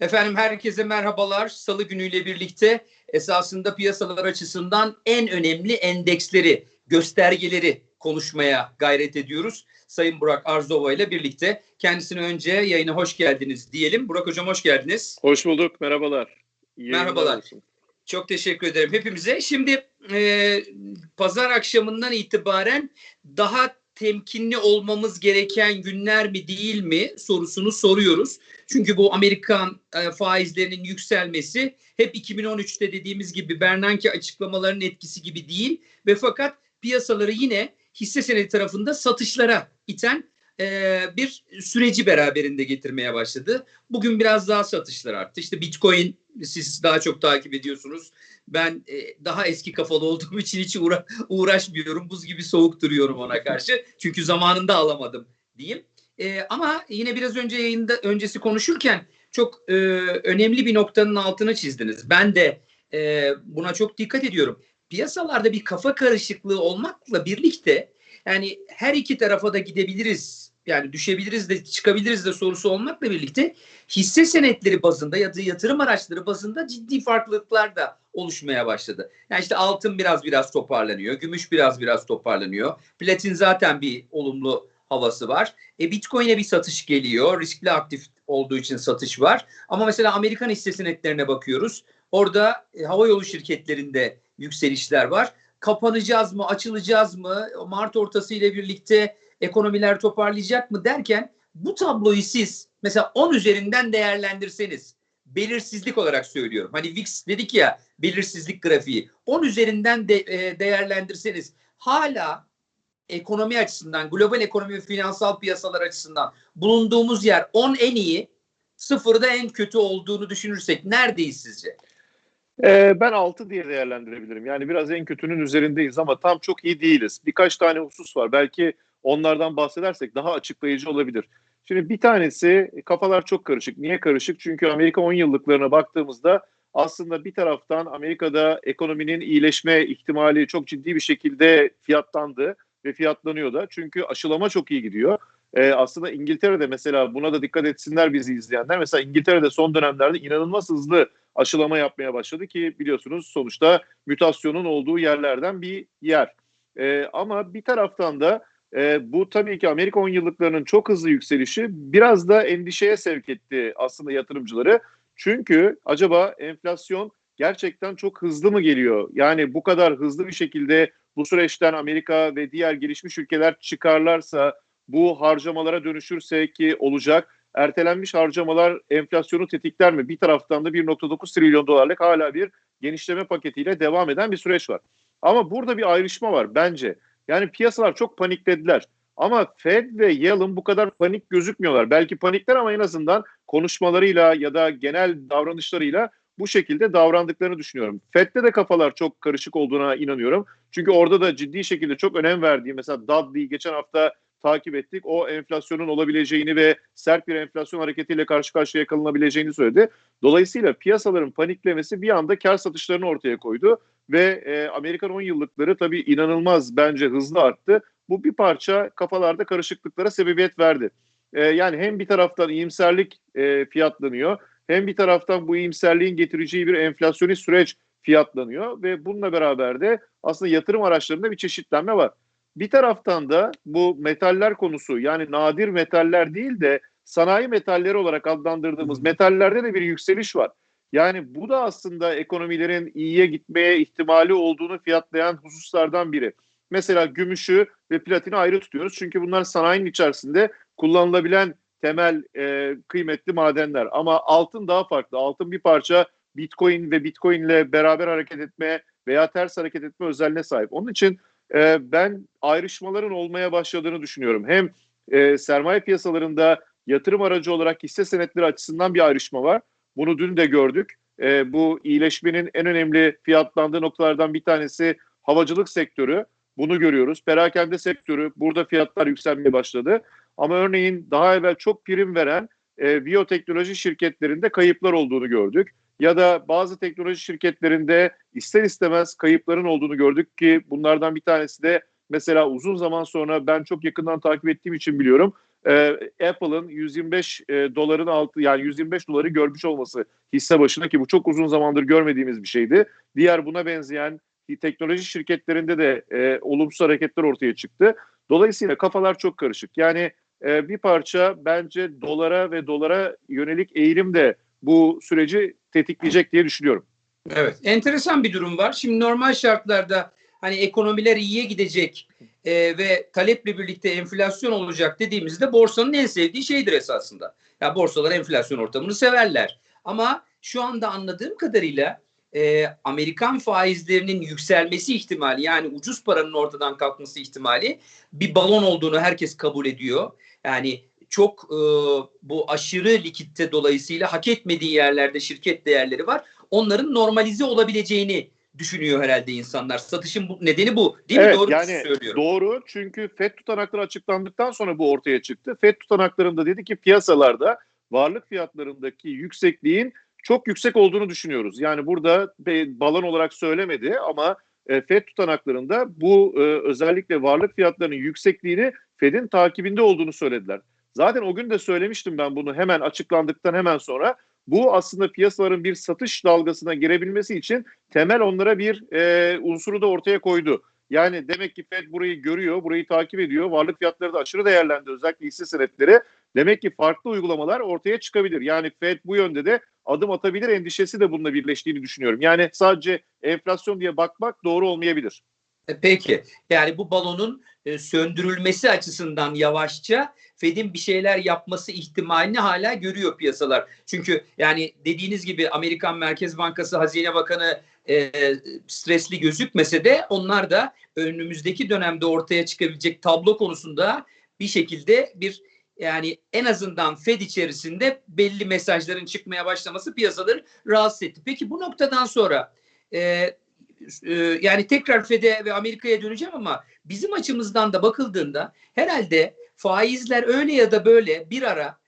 Efendim herkese merhabalar. Salı günüyle birlikte esasında piyasalar açısından en önemli endeksleri, göstergeleri konuşmaya gayret ediyoruz. Sayın Burak Arzova ile birlikte kendisine önce yayına hoş geldiniz diyelim. Burak Hocam hoş geldiniz. Hoş bulduk. Merhabalar. İyi Merhabalar. Çok teşekkür ederim hepimize. Şimdi e, pazar akşamından itibaren daha temkinli olmamız gereken günler mi değil mi sorusunu soruyoruz. Çünkü bu Amerikan e, faizlerinin yükselmesi hep 2013'te dediğimiz gibi Bernanke açıklamalarının etkisi gibi değil ve fakat piyasaları yine hisse senedi tarafında satışlara iten e, bir süreci beraberinde getirmeye başladı. Bugün biraz daha satışlar arttı. İşte Bitcoin siz daha çok takip ediyorsunuz. Ben e, daha eski kafalı olduğum için hiç uğra uğraşmıyorum. Buz gibi soğuk duruyorum ona karşı. Çünkü zamanında alamadım diyeyim. E, ama yine biraz önce yayında öncesi konuşurken çok e, önemli bir noktanın altını çizdiniz. Ben de e, buna çok dikkat ediyorum. Piyasalarda bir kafa karışıklığı olmakla birlikte yani her iki tarafa da gidebiliriz yani düşebiliriz de çıkabiliriz de sorusu olmakla birlikte hisse senetleri bazında ya da yatırım araçları bazında ciddi farklılıklar da oluşmaya başladı. Yani işte altın biraz biraz toparlanıyor, gümüş biraz biraz toparlanıyor. Platin zaten bir olumlu havası var. E Bitcoin'e bir satış geliyor. Riskli aktif olduğu için satış var. Ama mesela Amerikan hisse senetlerine bakıyoruz. Orada e, hava yolu şirketlerinde yükselişler var. Kapanacağız mı, açılacağız mı? Mart ortası ile birlikte ekonomiler toparlayacak mı derken bu tabloyu siz mesela 10 üzerinden değerlendirseniz belirsizlik olarak söylüyorum. Hani VIX dedik ya belirsizlik grafiği. 10 üzerinden de, e, değerlendirseniz hala ekonomi açısından, global ekonomi ve finansal piyasalar açısından bulunduğumuz yer 10 en iyi, sıfırda en kötü olduğunu düşünürsek neredeyiz sizce? Ee, ben 6 diye değerlendirebilirim. Yani biraz en kötünün üzerindeyiz ama tam çok iyi değiliz. Birkaç tane husus var. Belki Onlardan bahsedersek daha açıklayıcı olabilir. Şimdi bir tanesi kafalar çok karışık. Niye karışık? Çünkü Amerika 10 yıllıklarına baktığımızda aslında bir taraftan Amerika'da ekonominin iyileşme ihtimali çok ciddi bir şekilde fiyatlandı ve fiyatlanıyor da. Çünkü aşılama çok iyi gidiyor. Ee, aslında İngiltere'de mesela buna da dikkat etsinler bizi izleyenler. Mesela İngiltere'de son dönemlerde inanılmaz hızlı aşılama yapmaya başladı ki biliyorsunuz sonuçta mütasyonun olduğu yerlerden bir yer. Ee, ama bir taraftan da e, bu tabii ki Amerika 10 yıllıklarının çok hızlı yükselişi biraz da endişeye sevk etti aslında yatırımcıları. Çünkü acaba enflasyon gerçekten çok hızlı mı geliyor? Yani bu kadar hızlı bir şekilde bu süreçten Amerika ve diğer gelişmiş ülkeler çıkarlarsa bu harcamalara dönüşürse ki olacak ertelenmiş harcamalar enflasyonu tetikler mi? Bir taraftan da 1.9 trilyon dolarlık hala bir genişleme paketiyle devam eden bir süreç var. Ama burada bir ayrışma var bence. Yani piyasalar çok paniklediler. Ama Fed ve Yellen bu kadar panik gözükmüyorlar. Belki panikler ama en azından konuşmalarıyla ya da genel davranışlarıyla bu şekilde davrandıklarını düşünüyorum. Fed'de de kafalar çok karışık olduğuna inanıyorum. Çünkü orada da ciddi şekilde çok önem verdiği mesela Dudley geçen hafta takip ettik. O enflasyonun olabileceğini ve sert bir enflasyon hareketiyle karşı karşıya kalınabileceğini söyledi. Dolayısıyla piyasaların paniklemesi bir anda kar satışlarını ortaya koydu ve e, Amerikan 10 yıllıkları tabii inanılmaz bence hızlı arttı. Bu bir parça kafalarda karışıklıklara sebebiyet verdi. E, yani hem bir taraftan iyimserlik e, fiyatlanıyor hem bir taraftan bu iyimserliğin getireceği bir enflasyonist süreç fiyatlanıyor ve bununla beraber de aslında yatırım araçlarında bir çeşitlenme var. Bir taraftan da bu metaller konusu yani nadir metaller değil de sanayi metalleri olarak adlandırdığımız metallerde de bir yükseliş var. Yani bu da aslında ekonomilerin iyiye gitmeye ihtimali olduğunu fiyatlayan hususlardan biri. Mesela gümüşü ve platini ayrı tutuyoruz. Çünkü bunlar sanayinin içerisinde kullanılabilen temel e, kıymetli madenler. Ama altın daha farklı. Altın bir parça Bitcoin ve Bitcoin ile beraber hareket etmeye veya ters hareket etme özelliğine sahip. Onun için e, ben ayrışmaların olmaya başladığını düşünüyorum. Hem e, sermaye piyasalarında yatırım aracı olarak hisse senetleri açısından bir ayrışma var. Bunu dün de gördük. E, bu iyileşmenin en önemli fiyatlandığı noktalardan bir tanesi havacılık sektörü. Bunu görüyoruz. Perakende sektörü burada fiyatlar yükselmeye başladı. Ama örneğin daha evvel çok prim veren e, biyoteknoloji şirketlerinde kayıplar olduğunu gördük. Ya da bazı teknoloji şirketlerinde ister istemez kayıpların olduğunu gördük ki bunlardan bir tanesi de mesela uzun zaman sonra ben çok yakından takip ettiğim için biliyorum. e, Apple'ın 125 e, doların altı yani 125 doları görmüş olması hisse başına ki bu çok uzun zamandır görmediğimiz bir şeydi. Diğer buna benzeyen teknoloji şirketlerinde de e, olumsuz hareketler ortaya çıktı. Dolayısıyla kafalar çok karışık. Yani e, bir parça bence dolara ve dolara yönelik eğilim de bu süreci tetikleyecek diye düşünüyorum. Evet, enteresan bir durum var. Şimdi normal şartlarda hani ekonomiler iyiye gidecek e, ve taleple birlikte enflasyon olacak dediğimizde borsanın en sevdiği şeydir esasında. Ya borsalar enflasyon ortamını severler. Ama şu anda anladığım kadarıyla e, Amerikan faizlerinin yükselmesi ihtimali yani ucuz paranın ortadan kalkması ihtimali bir balon olduğunu herkes kabul ediyor. Yani çok e, bu aşırı likitte dolayısıyla hak etmediği yerlerde şirket değerleri var. Onların normalize olabileceğini düşünüyor herhalde insanlar. Satışın bu, nedeni bu. Değil evet, mi? Doğru yani söylüyorum. Doğru. Çünkü FED tutanakları açıklandıktan sonra bu ortaya çıktı. FED tutanaklarında dedi ki piyasalarda varlık fiyatlarındaki yüksekliğin çok yüksek olduğunu düşünüyoruz. Yani burada balon olarak söylemedi ama e, FED tutanaklarında bu e, özellikle varlık fiyatlarının yüksekliğini FED'in takibinde olduğunu söylediler. Zaten o gün de söylemiştim ben bunu hemen açıklandıktan hemen sonra. Bu aslında piyasaların bir satış dalgasına girebilmesi için temel onlara bir e, unsuru da ortaya koydu. Yani demek ki Fed burayı görüyor, burayı takip ediyor. Varlık fiyatları da aşırı değerlendi özellikle hisse senetleri. Demek ki farklı uygulamalar ortaya çıkabilir. Yani Fed bu yönde de adım atabilir endişesi de bununla birleştiğini düşünüyorum. Yani sadece enflasyon diye bakmak doğru olmayabilir. E, peki. Yani bu balonun e, söndürülmesi açısından yavaşça Fed'in bir şeyler yapması ihtimalini hala görüyor piyasalar. Çünkü yani dediğiniz gibi Amerikan Merkez Bankası Hazine Bakanı e, stresli gözükmese de onlar da önümüzdeki dönemde ortaya çıkabilecek tablo konusunda bir şekilde bir yani en azından Fed içerisinde belli mesajların çıkmaya başlaması piyasaları rahatsız etti. Peki bu noktadan sonra e, e, yani tekrar Fed'e ve Amerika'ya döneceğim ama bizim açımızdan da bakıldığında herhalde faizler öyle ya da böyle bir ara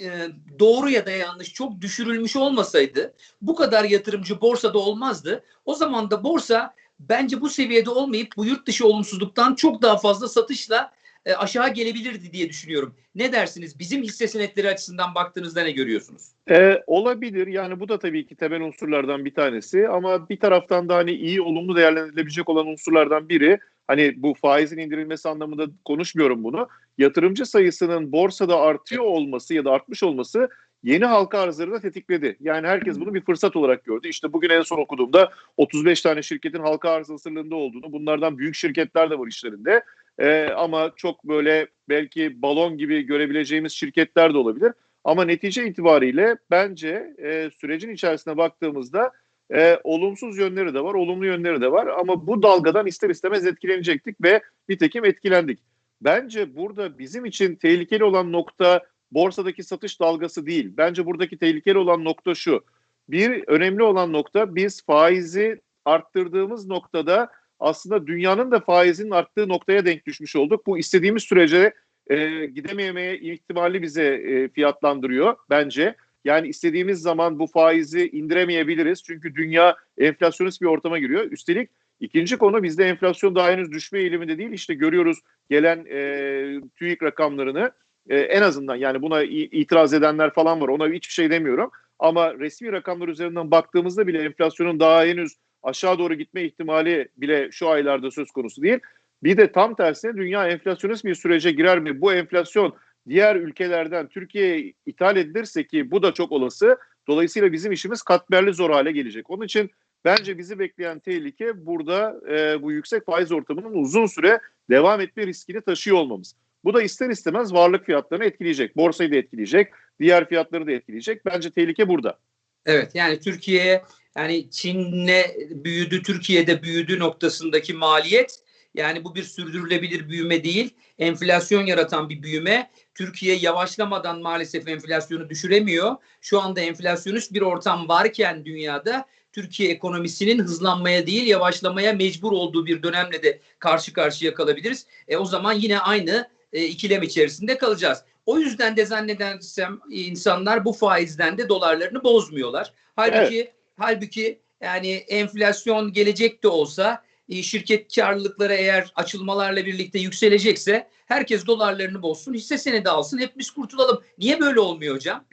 e, doğru ya da yanlış çok düşürülmüş olmasaydı bu kadar yatırımcı borsada olmazdı. O zaman da borsa bence bu seviyede olmayıp bu yurt dışı olumsuzluktan çok daha fazla satışla e, aşağı gelebilirdi diye düşünüyorum. Ne dersiniz? Bizim hisse senetleri açısından baktığınızda ne görüyorsunuz? Ee, olabilir. Yani bu da tabii ki temel unsurlardan bir tanesi. Ama bir taraftan da hani iyi, olumlu değerlendirilebilecek olan unsurlardan biri hani bu faizin indirilmesi anlamında konuşmuyorum bunu. Yatırımcı sayısının borsada artıyor olması ya da artmış olması yeni halka arzları da tetikledi. Yani herkes bunu bir fırsat olarak gördü. İşte bugün en son okuduğumda 35 tane şirketin halka arz hazırlığında olduğunu, bunlardan büyük şirketler de var işlerinde. Ee, ama çok böyle belki balon gibi görebileceğimiz şirketler de olabilir. Ama netice itibariyle bence e, sürecin içerisine baktığımızda e, olumsuz yönleri de var, olumlu yönleri de var. Ama bu dalgadan ister istemez etkilenecektik ve nitekim etkilendik. Bence burada bizim için tehlikeli olan nokta borsadaki satış dalgası değil. Bence buradaki tehlikeli olan nokta şu. Bir önemli olan nokta biz faizi arttırdığımız noktada aslında dünyanın da faizinin arttığı noktaya denk düşmüş olduk. Bu istediğimiz sürece e, gidememeye ihtimali bize e, fiyatlandırıyor bence. Yani istediğimiz zaman bu faizi indiremeyebiliriz. Çünkü dünya enflasyonist bir ortama giriyor. Üstelik ikinci konu bizde enflasyon daha henüz düşme eğiliminde değil. İşte görüyoruz gelen e, TÜİK rakamlarını. E, en azından yani buna itiraz edenler falan var. Ona hiçbir şey demiyorum. Ama resmi rakamlar üzerinden baktığımızda bile enflasyonun daha henüz aşağı doğru gitme ihtimali bile şu aylarda söz konusu değil. Bir de tam tersine dünya enflasyonist bir sürece girer mi? Bu enflasyon diğer ülkelerden Türkiye'ye ithal edilirse ki bu da çok olası. Dolayısıyla bizim işimiz katmerli zor hale gelecek. Onun için bence bizi bekleyen tehlike burada e, bu yüksek faiz ortamının uzun süre devam etme riskini taşıyor olmamız. Bu da ister istemez varlık fiyatlarını etkileyecek. Borsayı da etkileyecek. Diğer fiyatları da etkileyecek. Bence tehlike burada. Evet yani Türkiye'ye yani Çin'le büyüdü, Türkiye'de büyüdü noktasındaki maliyet yani bu bir sürdürülebilir büyüme değil. Enflasyon yaratan bir büyüme. Türkiye yavaşlamadan maalesef enflasyonu düşüremiyor. Şu anda enflasyonist bir ortam varken dünyada Türkiye ekonomisinin hızlanmaya değil yavaşlamaya mecbur olduğu bir dönemle de karşı karşıya kalabiliriz. E, o zaman yine aynı e, ikilem içerisinde kalacağız. O yüzden de zannedersem insanlar bu faizden de dolarlarını bozmuyorlar. Halbuki evet. Halbuki yani enflasyon gelecek de olsa e, şirket karlılıkları eğer açılmalarla birlikte yükselecekse herkes dolarlarını bozsun, hisse senedi alsın, hepimiz kurtulalım. Niye böyle olmuyor hocam?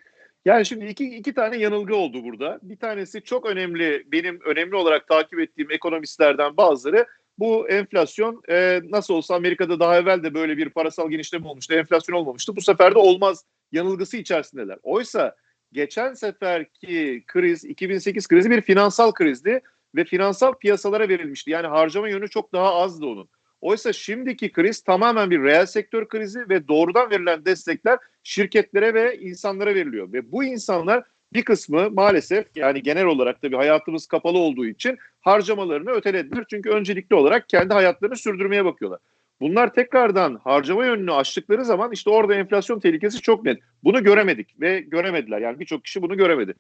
Yani şimdi iki, iki tane yanılgı oldu burada. Bir tanesi çok önemli, benim önemli olarak takip ettiğim ekonomistlerden bazıları bu enflasyon e, nasıl olsa Amerika'da daha evvel de böyle bir parasal genişleme olmuştu, enflasyon olmamıştı. Bu sefer de olmaz yanılgısı içerisindeler. Oysa geçen seferki kriz, 2008 krizi bir finansal krizdi ve finansal piyasalara verilmişti. Yani harcama yönü çok daha azdı onun. Oysa şimdiki kriz tamamen bir reel sektör krizi ve doğrudan verilen destekler şirketlere ve insanlara veriliyor. Ve bu insanlar bir kısmı maalesef yani genel olarak tabii hayatımız kapalı olduğu için harcamalarını ötelediler. Çünkü öncelikli olarak kendi hayatlarını sürdürmeye bakıyorlar. Bunlar tekrardan harcama yönünü açtıkları zaman işte orada enflasyon tehlikesi çok net. Bunu göremedik ve göremediler. Yani birçok kişi bunu göremedi.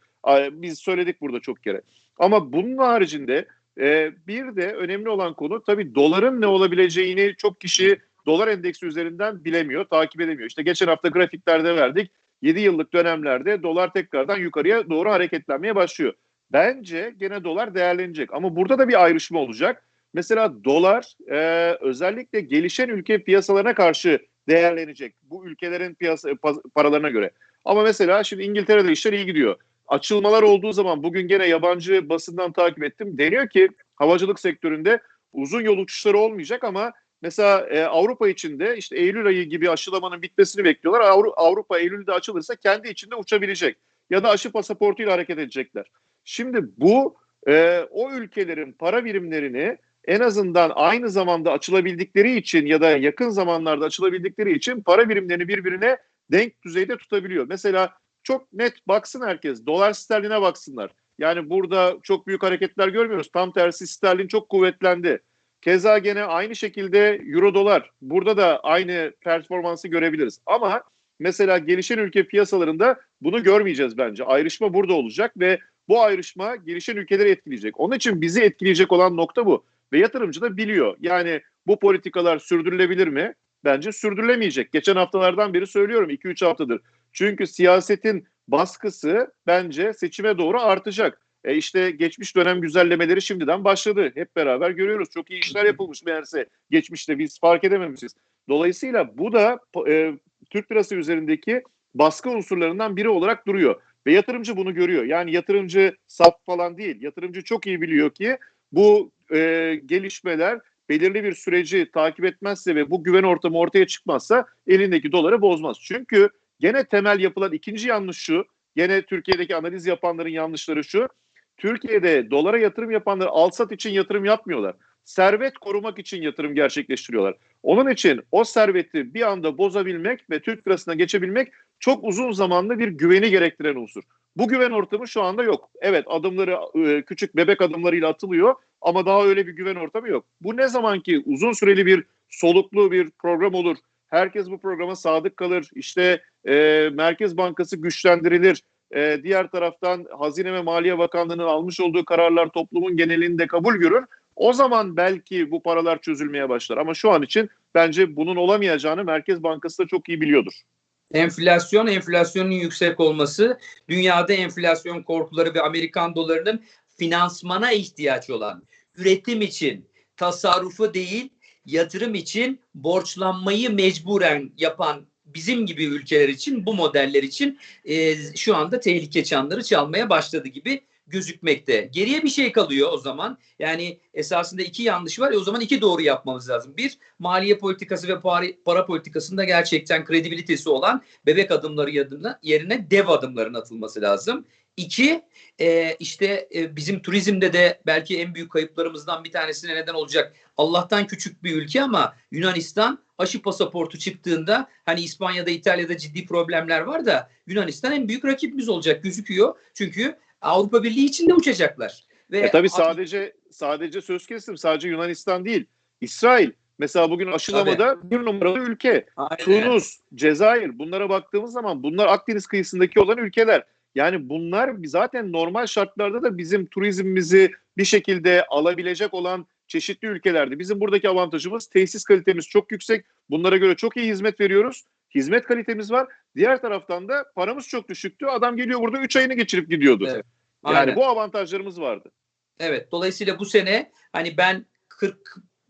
Biz söyledik burada çok kere. Ama bunun haricinde e, bir de önemli olan konu tabii doların ne olabileceğini çok kişi dolar endeksi üzerinden bilemiyor, takip edemiyor. İşte geçen hafta grafiklerde verdik. 7 yıllık dönemlerde dolar tekrardan yukarıya doğru hareketlenmeye başlıyor. Bence gene dolar değerlenecek ama burada da bir ayrışma olacak. Mesela dolar e, özellikle gelişen ülke piyasalarına karşı değerlenecek. Bu ülkelerin piyasa paralarına göre. Ama mesela şimdi İngiltere'de işler iyi gidiyor. Açılmalar olduğu zaman bugün gene yabancı basından takip ettim. Deniyor ki havacılık sektöründe uzun yol uçuşları olmayacak ama mesela e, Avrupa içinde işte Eylül ayı gibi aşılamanın bitmesini bekliyorlar. Avru Avrupa Eylül'de açılırsa kendi içinde uçabilecek ya da aşı pasaportuyla hareket edecekler. Şimdi bu e, o ülkelerin para birimlerini en azından aynı zamanda açılabildikleri için ya da yakın zamanlarda açılabildikleri için para birimlerini birbirine denk düzeyde tutabiliyor. Mesela çok net baksın herkes. Dolar sterline baksınlar. Yani burada çok büyük hareketler görmüyoruz. Tam tersi sterlin çok kuvvetlendi. Keza gene aynı şekilde euro dolar. Burada da aynı performansı görebiliriz. Ama mesela gelişen ülke piyasalarında bunu görmeyeceğiz bence. Ayrışma burada olacak ve bu ayrışma gelişen ülkeleri etkileyecek. Onun için bizi etkileyecek olan nokta bu. Ve yatırımcı da biliyor. Yani bu politikalar sürdürülebilir mi? Bence sürdürülemeyecek. Geçen haftalardan beri söylüyorum 2-3 haftadır. Çünkü siyasetin baskısı bence seçime doğru artacak. E işte geçmiş dönem güzellemeleri şimdiden başladı. Hep beraber görüyoruz. Çok iyi işler yapılmış meğerse geçmişte biz fark edememişiz. Dolayısıyla bu da e, Türk lirası üzerindeki baskı unsurlarından biri olarak duruyor. Ve yatırımcı bunu görüyor. Yani yatırımcı saf falan değil. Yatırımcı çok iyi biliyor ki bu e, gelişmeler belirli bir süreci takip etmezse ve bu güven ortamı ortaya çıkmazsa elindeki doları bozmaz. Çünkü gene temel yapılan ikinci yanlış şu. Gene Türkiye'deki analiz yapanların yanlışları şu. Türkiye'de dolara yatırım yapanlar alsat için yatırım yapmıyorlar. Servet korumak için yatırım gerçekleştiriyorlar. Onun için o serveti bir anda bozabilmek ve Türk lirasına geçebilmek çok uzun zamanlı bir güveni gerektiren unsur. Bu güven ortamı şu anda yok. Evet adımları e, küçük bebek adımlarıyla atılıyor ama daha öyle bir güven ortamı yok. Bu ne zaman ki uzun süreli bir soluklu bir program olur. Herkes bu programa sadık kalır. İşte e, Merkez Bankası güçlendirilir. E, diğer taraftan Hazine ve Maliye Bakanlığı'nın almış olduğu kararlar toplumun genelinde kabul görür. O zaman belki bu paralar çözülmeye başlar. Ama şu an için bence bunun olamayacağını Merkez Bankası da çok iyi biliyordur. Enflasyon, enflasyonun yüksek olması, dünyada enflasyon korkuları ve Amerikan dolarının finansmana ihtiyaç olan, üretim için, tasarrufu değil, yatırım için borçlanmayı mecburen yapan bizim gibi ülkeler için, bu modeller için e, şu anda tehlike çanları çalmaya başladı gibi gözükmekte. Geriye bir şey kalıyor o zaman. Yani esasında iki yanlış var. E o zaman iki doğru yapmamız lazım. Bir, maliye politikası ve para, politikasında gerçekten kredibilitesi olan bebek adımları yerine, yerine dev adımların atılması lazım. İki, e, işte e, bizim turizmde de belki en büyük kayıplarımızdan bir tanesine neden olacak. Allah'tan küçük bir ülke ama Yunanistan aşı pasaportu çıktığında hani İspanya'da, İtalya'da ciddi problemler var da Yunanistan en büyük rakibimiz olacak gözüküyor. Çünkü Avrupa Birliği içinde uçacaklar. Ve e tabii sadece sadece söz kestim sadece Yunanistan değil. İsrail mesela bugün aşılamada tabii. bir numaralı ülke. Aynen. Tunus, Cezayir bunlara baktığımız zaman bunlar Akdeniz kıyısındaki olan ülkeler. Yani bunlar zaten normal şartlarda da bizim turizmimizi bir şekilde alabilecek olan çeşitli ülkelerdi. Bizim buradaki avantajımız tesis kalitemiz çok yüksek. Bunlara göre çok iyi hizmet veriyoruz. Hizmet kalitemiz var. Diğer taraftan da paramız çok düşüktü. Adam geliyor burada 3 ayını geçirip gidiyordu. Evet. Yani bu avantajlarımız vardı. Evet. Dolayısıyla bu sene hani ben 40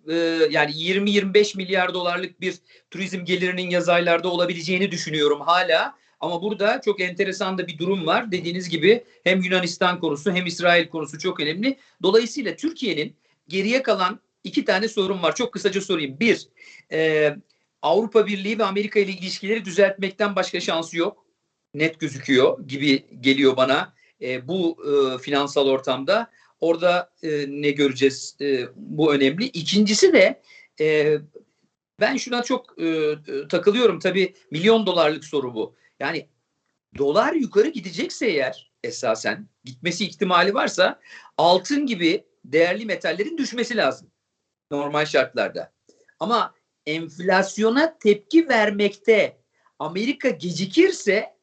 e, yani 20-25 milyar dolarlık bir turizm gelirinin yaz aylarda olabileceğini düşünüyorum hala. Ama burada çok enteresan da bir durum var. Dediğiniz gibi hem Yunanistan konusu hem İsrail konusu çok önemli. Dolayısıyla Türkiye'nin geriye kalan iki tane sorun var. Çok kısaca sorayım. Bir, e, Avrupa Birliği ve Amerika ile ilişkileri düzeltmekten başka şansı yok. Net gözüküyor gibi geliyor bana e, bu e, finansal ortamda. Orada e, ne göreceğiz e, bu önemli. İkincisi de e, ben şuna çok e, takılıyorum. Tabii milyon dolarlık soru bu. Yani dolar yukarı gidecekse eğer esasen gitmesi ihtimali varsa altın gibi değerli metallerin düşmesi lazım normal şartlarda. Ama enflasyona tepki vermekte Amerika gecikirse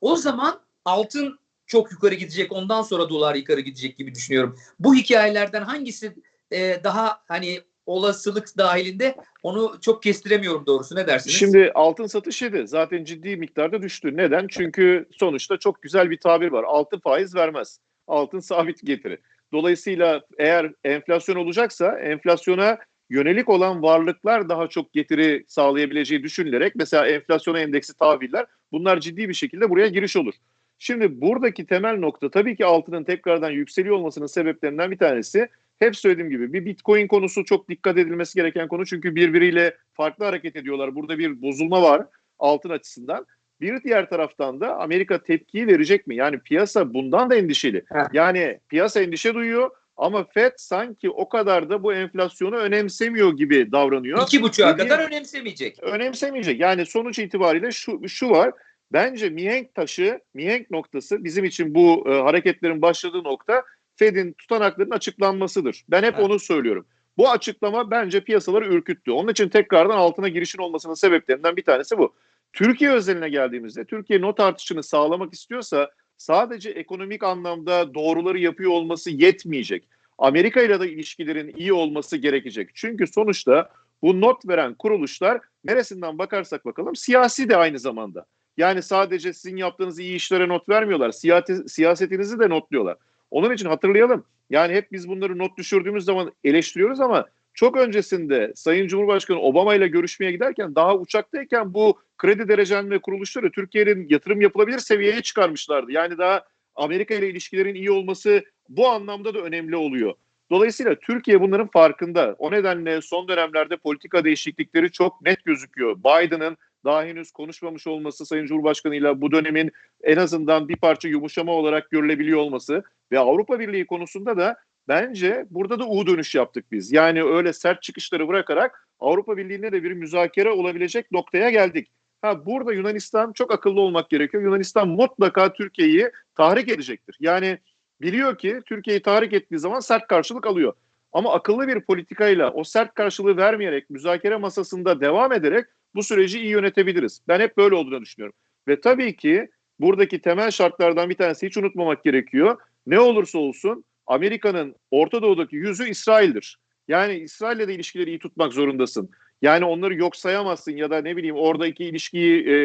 o zaman altın çok yukarı gidecek ondan sonra dolar yukarı gidecek gibi düşünüyorum. Bu hikayelerden hangisi e, daha hani olasılık dahilinde onu çok kestiremiyorum doğrusu ne dersiniz? Şimdi altın satış yedi. Zaten ciddi miktarda düştü. Neden? Çünkü sonuçta çok güzel bir tabir var. Altın faiz vermez. Altın sabit getiri. Dolayısıyla eğer enflasyon olacaksa enflasyona yönelik olan varlıklar daha çok getiri sağlayabileceği düşünülerek mesela enflasyona endeksi tahviller bunlar ciddi bir şekilde buraya giriş olur. Şimdi buradaki temel nokta tabii ki altının tekrardan yükseliyor olmasının sebeplerinden bir tanesi hep söylediğim gibi bir Bitcoin konusu çok dikkat edilmesi gereken konu çünkü birbiriyle farklı hareket ediyorlar. Burada bir bozulma var altın açısından. Bir diğer taraftan da Amerika tepkiyi verecek mi? Yani piyasa bundan da endişeli. Yani piyasa endişe duyuyor ama Fed sanki o kadar da bu enflasyonu önemsemiyor gibi davranıyor. İki buçuğa kadar önemsemeyecek. önemsemeyecek. Yani sonuç itibariyle şu şu var. Bence mihenk taşı, mihenk noktası bizim için bu e, hareketlerin başladığı nokta Fed'in tutanaklarının açıklanmasıdır. Ben hep Evet. onu söylüyorum. Bu açıklama bence piyasaları ürküttü. Onun için tekrardan altına girişin olmasının sebeplerinden bir tanesi bu. Türkiye özeline geldiğimizde Türkiye not artışını sağlamak istiyorsa sadece ekonomik anlamda doğruları yapıyor olması yetmeyecek. Amerika ile de ilişkilerin iyi olması gerekecek. Çünkü sonuçta bu not veren kuruluşlar neresinden bakarsak bakalım siyasi de aynı zamanda. Yani sadece sizin yaptığınız iyi işlere not vermiyorlar. Siyasi, siyasetinizi de notluyorlar. Onun için hatırlayalım. Yani hep biz bunları not düşürdüğümüz zaman eleştiriyoruz ama çok öncesinde Sayın Cumhurbaşkanı Obama ile görüşmeye giderken daha uçaktayken bu kredi derecelenme kuruluşları Türkiye'nin yatırım yapılabilir seviyeye çıkarmışlardı. Yani daha Amerika ile ilişkilerin iyi olması bu anlamda da önemli oluyor. Dolayısıyla Türkiye bunların farkında. O nedenle son dönemlerde politika değişiklikleri çok net gözüküyor. Biden'ın daha henüz konuşmamış olması Sayın Cumhurbaşkanı ile bu dönemin en azından bir parça yumuşama olarak görülebiliyor olması ve Avrupa Birliği konusunda da bence burada da U dönüş yaptık biz. Yani öyle sert çıkışları bırakarak Avrupa Birliği'ne de bir müzakere olabilecek noktaya geldik. Ha burada Yunanistan çok akıllı olmak gerekiyor. Yunanistan mutlaka Türkiye'yi tahrik edecektir. Yani biliyor ki Türkiye'yi tahrik ettiği zaman sert karşılık alıyor. Ama akıllı bir politikayla o sert karşılığı vermeyerek müzakere masasında devam ederek bu süreci iyi yönetebiliriz. Ben hep böyle olduğunu düşünüyorum. Ve tabii ki buradaki temel şartlardan bir tanesi hiç unutmamak gerekiyor. Ne olursa olsun Amerika'nın Orta Doğu'daki yüzü İsrail'dir. Yani İsrail'le de ilişkileri iyi tutmak zorundasın. Yani onları yok sayamazsın ya da ne bileyim oradaki ilişkiyi e,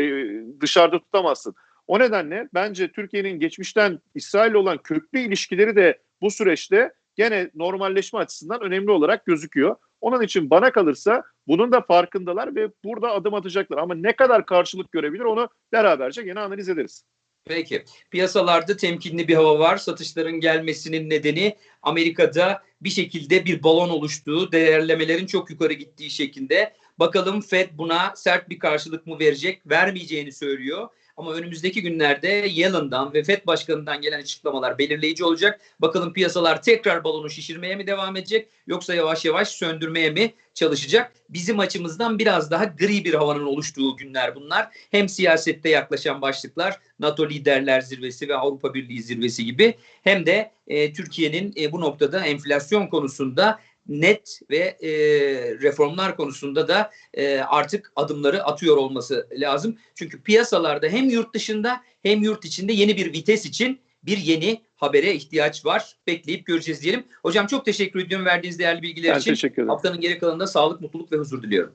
dışarıda tutamazsın. O nedenle bence Türkiye'nin geçmişten İsrail'le olan köklü ilişkileri de bu süreçte gene normalleşme açısından önemli olarak gözüküyor. Onun için bana kalırsa bunun da farkındalar ve burada adım atacaklar. Ama ne kadar karşılık görebilir onu beraberce gene analiz ederiz. Peki. Piyasalarda temkinli bir hava var. Satışların gelmesinin nedeni Amerika'da bir şekilde bir balon oluştuğu, değerlemelerin çok yukarı gittiği şeklinde. Bakalım Fed buna sert bir karşılık mı verecek? Vermeyeceğini söylüyor. Ama önümüzdeki günlerde Yellen'dan ve FED Başkanı'ndan gelen açıklamalar belirleyici olacak. Bakalım piyasalar tekrar balonu şişirmeye mi devam edecek yoksa yavaş yavaş söndürmeye mi çalışacak? Bizim açımızdan biraz daha gri bir havanın oluştuğu günler bunlar. Hem siyasette yaklaşan başlıklar NATO liderler zirvesi ve Avrupa Birliği zirvesi gibi hem de e, Türkiye'nin e, bu noktada enflasyon konusunda net ve e, reformlar konusunda da e, artık adımları atıyor olması lazım. Çünkü piyasalarda hem yurt dışında hem yurt içinde yeni bir vites için bir yeni habere ihtiyaç var. Bekleyip göreceğiz diyelim. Hocam çok teşekkür ediyorum verdiğiniz değerli bilgiler Ben için. Haftanın geri kalanında sağlık, mutluluk ve huzur diliyorum.